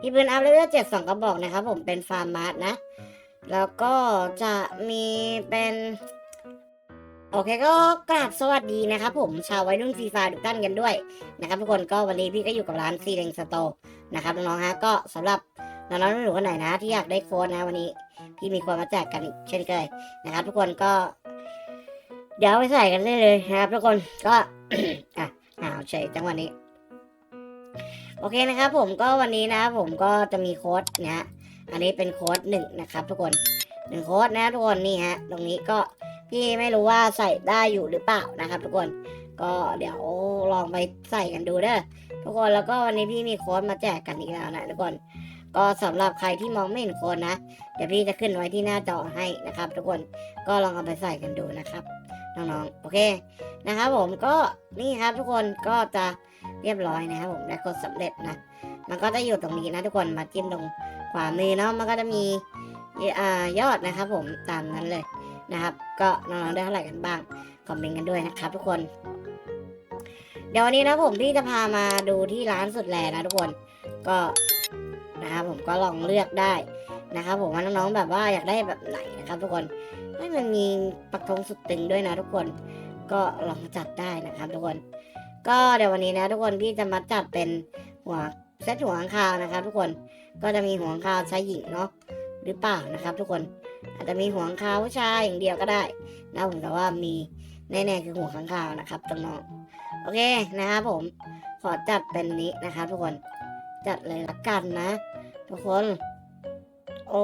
มีปืนอัพเลเวลเจ็ดสองกระบอกนะครับผมเป็นฟาร์มมาร์ทนะ แล้วก็จะมีเป็นโอเคก็กราบสวัสดีนะครับผมชาววัยรุ่นฟรีไฟร์ทุกท่านกันด้วยนะครับทุกคนก็วันนี้พี่ก็อยู่กับร้านซีเ e งสโตนะครับน้องๆฮะก็สำหรับน้องๆหนูคนไหนนะ ที่อยากได้โค้ดนะวันนี้ พี่มีโค้ดมาแจกกันอีกเช่นเคยนะครับ ทุกคนก็ เดี๋ยวไปใส่กันได้เลยนะครับ ทุกคนก็อะหาวเฉยจังหวะนี้ โอเคนะครับผมก็วันนี้นะผมก็จะมีโค้ดนะฮะอันนี้เป็นโค้ดหนึ่งนะครับ ทุกคนหนึ่งโค้ดนะทุกคนนี่ฮะตรงนี้ก็พี่ไม่รู้ว่าใส่ได้อยู่หรือเปล่านะครับ ทุกคนก็เดี๋ยวลองไปใส่กันดูเด้อทุกคนแล้วก็วันนี้พี่มีโค้ดมาแจกกันอีกแล้วนะทุกคนก็สำหรับใครที่มองไม่เห็นโค้ดนะเดี๋ยวพี่จะขึ้นไว้ที่หน้าจอให้นะครับ ทุกคนก็ลองเอาไปใส่กันดูนะครับ น้องๆโอเคนะครับผมก็นี่ครับทุกคนก็จะเรียบร้อยนะครับผมได้โค้ดสำเร็จนะ มันก็จะอยู่ตรงนี้นะทุกคนมาจิ้มตรงขวามือเนาะมันก็จะมีอยอดนะครับผมตามนั้นเลยนะครับ ก็น้องๆได้เท่าไหร่กันบ้างคอมเมนต์กันด้วยนะครับ ทุกคน เดี๋ยววันนี้นะผมพี่จะพามาดูที่ร้านสุดแลนะทุกคนก็นะครับผมก็ลองเลือกได้นะครับผมว่าน้องๆแบบว่าอยากได้แบบไหนนะครับ ทุกคน ให้มันมีปักธงสุดตึงด้วยนะทุกคนก็ลองจัดได้นะครับทุกคน ก็เดี๋ยววันนี้นะ ทุกคนพี่จะมาจัดเป็นหัวเซตหัวข้าวนะครับ ทุกคนก็จะมีหัวข้าวชายหญิงเนาะหรือเปล่านะครับ ทุกคนอาจจะมีหัวข้าวผู้ชายอย่างเดียวก็ได้นะผมแต่ว่ามีแน่ๆคือหัวข้างคาวนะครับน้องโอเคนะครับผมขอจัดเป็นนี้นะครับ ทุกคนจัดเลยละกันนะ ทุกคน โอ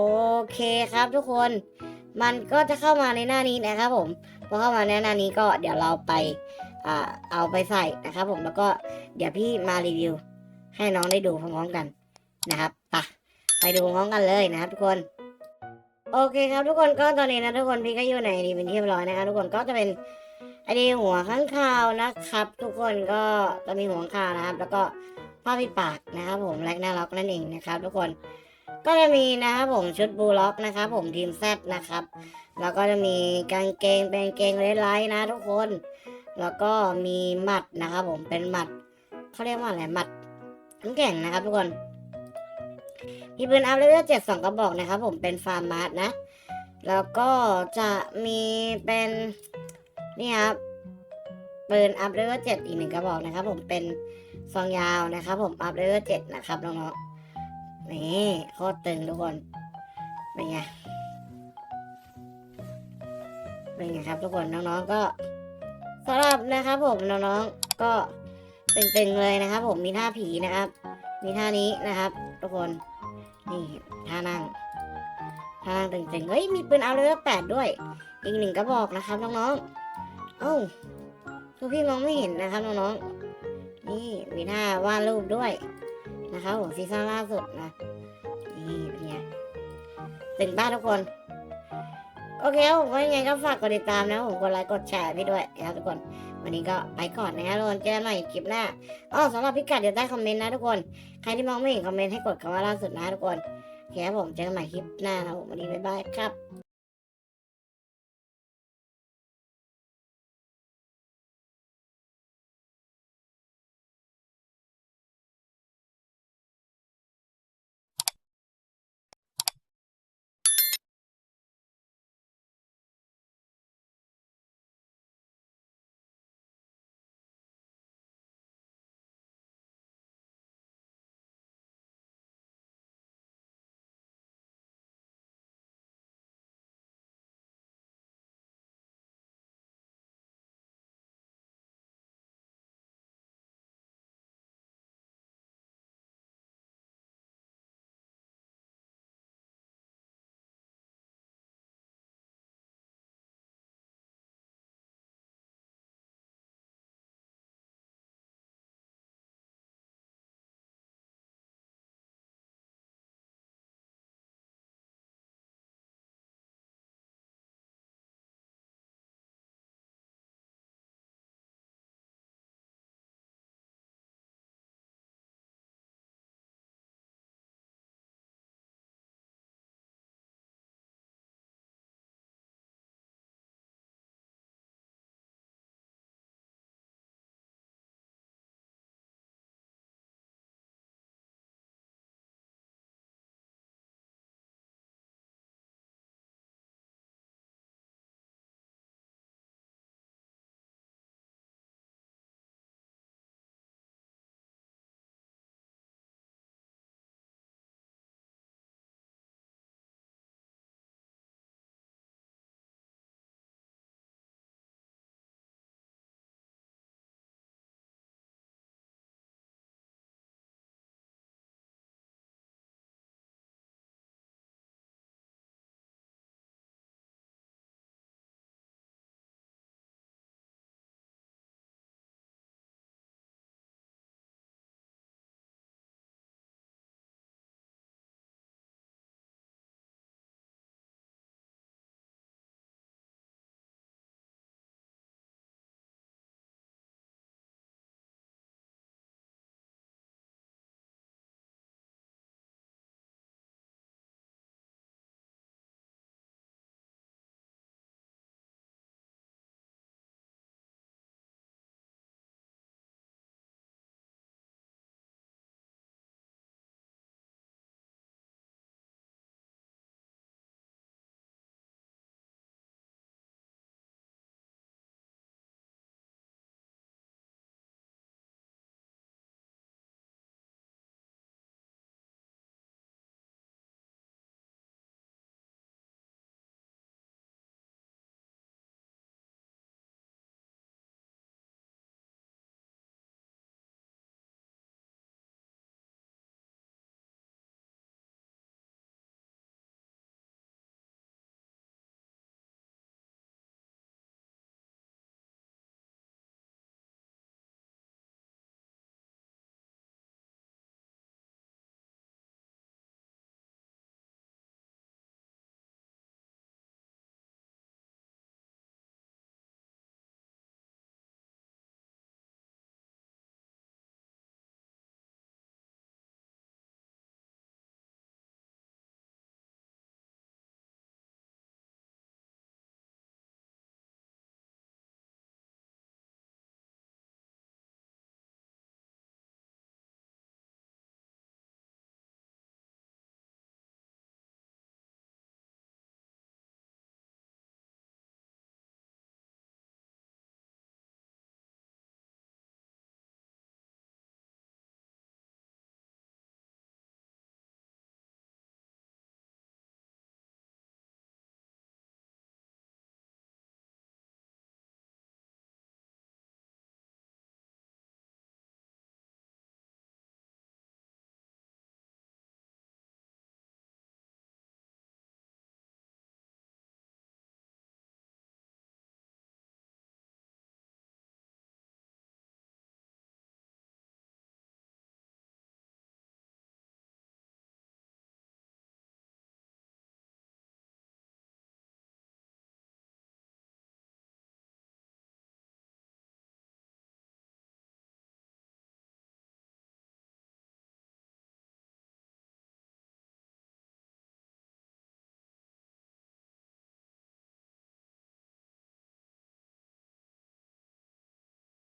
เคครับทุกคน มันก็จะเข้ามาในหน้านี้นะครับผมพอเข้ามาในหน้านี้ก็เดี๋ยวเราไปอเอาไปใส่นะครับผมแล้วก็เดี๋ยวพี่มารีวิว ให้น้องได้ดูพร้อมๆกันนะครับไปไปดูพร้อมกันเลยนะครับทุกคนโอเคครับทุกคนก็ตอนนี้นะทุกคนพี่ก็อยู่ในดีเป็นที่เรียบร้อยนะครับทุกคนก็จะเป็นไอเดีหัวข้างคาวนะครับ ทุกคนก็จะมีหัวข้างคาวนะครับ แล้วก็ผ้าปิดปากนะครับผมแลกหน้าล็อกนั่นเองนะครับ ทุกคน ก็จะมีนะครับผมชุดบูล็อกนะครับผมทีมแซดนะครับ แล้วก็จะมีกางเกงเป็นกางเกงเลดไลท์นะทุกคน แล้วก็มีหมัดนะครับผมเป็นหมัดเขาเรียกว่าอะไรหมัดน้ำแข็งนะครับทุกคน มีปืนอัพเลเวลเจ็ดสองกระบอกนะครับผมเป็นฟาร์มมาร์ทนะ แล้วก็จะมีเป็นนี่ครับปืนอัพเลเวลเจ็ดอีกหนึ่งกระบอกนะครับผมเป็นซองยาวนะครับผมอัพเลเวลเจ็ดนะครับน้องๆ นี่โคตรตึงทุกคน เป็นไง เป็นไงครับทุกคนน้องๆก็สำหรับนะครับผมน้องๆก็ตึงๆเลยนะครับ ผมมีท่าผีนะครับ มีท่านี้นะครับ ทุกคน นี่ท่านั่งท่านั่งตึงๆเฮ้ยมีปืนเอาเลยแปดด้วย อีกหนึ่งกระบอกนะครับน้องๆเอ้าคือพี่มองไม่เห็นนะครับน้องๆนี่มีท่าวาดรูปด้วย นะครับผมซีซั่นล่าสุดนะ นี่เป็นไงตึงบ้านทุกคน โอเคผมก็ยังไงก็ฝากกดติดตามนะผมกดไลค์กดแชร์พี่ด้วยนะครับทุกคน วันนี้ก็ไปก่อนนะครับทุกคนเจอกันใหม่คลิปหน้าอ๋อสำหรับพิกัดเดี๋ยวใต้คอมเมนต์นะทุกคน ใครที่มองไม่เห็นคอมเมนต์ให้กดคำว่าล่าสุดนะทุกคนโอเคผมเจอกันใหม่คลิปหน้านะผมวันนี้บ๊ายบายครับ